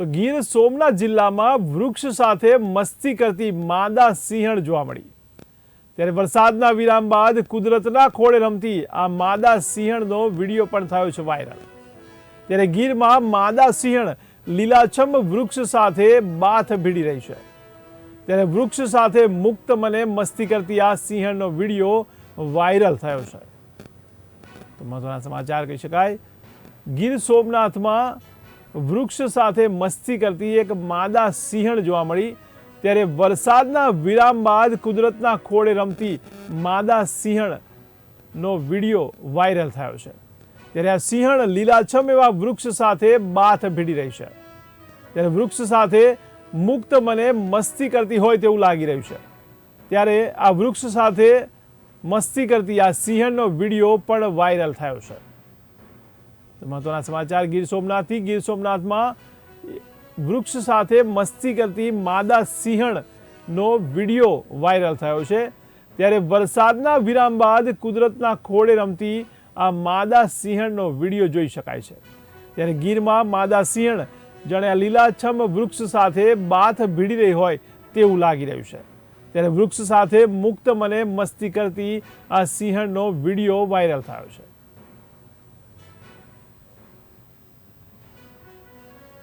તો ગીર સોમનાથ જિલ્લામાં વૃક્ષ સાથે મસ્તી કરતી માદા સિંહણ જોવા મળી. ત્યારે વરસાદના વિરામ બાદ કુદરતના ખોળે રમતી આ માદા સિંહણનો વીડિયો પણ થયો છે વાયરલ. ત્યારે ગીરમાં માદા સિંહણ લીલાછમ વૃક્ષ સાથે બાથ ભીડી રહી છે. ત્યારે વૃક્ષ સાથે મુક્ત મને મસ્તી કરતી આ સિંહણનો વીડિયો વાયરલ થયો છે. તો મહત્વના સમાચાર કહી શકાય. ગીર સોમનાથમાં વૃક્ષ સાથે મસ્તી કરતી એક માદા સિંહણ જોવા મળી. ત્યારે વરસાદના વિરામ બાદ કુદરતના ખોળે રમતી માદા સિંહણનો વીડિયો વાયરલ થયો છે. ત્યારે આ સિંહણ લીલાછમ એવા વૃક્ષ સાથે બાથ ભીડી રહી છે. ત્યારે વૃક્ષ સાથે મુક્ત મને મસ્તી કરતી હોય તેવું લાગી રહ્યું છે. ત્યારે આ વૃક્ષ સાથે મસ્તી કરતી આ સિંહણનો વીડિયો પણ વાયરલ થયો છે. મહત્વના સમાચાર, ગીર સોમનાથથી ગીર સોમનાથમાં વૃક્ષ સાથે મસ્તી કરતી માદા સિંહણનો વીડિયો વાયરલ થયો છે. ત્યારે વરસાદના વિરામ બાદ કુદરતના ખોળે રમતી આ માદા સિંહણનો વીડિયો જોઈ શકાય છે. ત્યારે ગીરમાં માદા સિંહણ, જાણે આ લીલાછમ વૃક્ષ સાથે બાથ ભીડી રહી હોય તેવું લાગી રહ્યું છે. ત્યારે વૃક્ષ સાથે મુક્ત મને મસ્તી કરતી આ સિંહણનો વીડિયો વાયરલ થયો છે.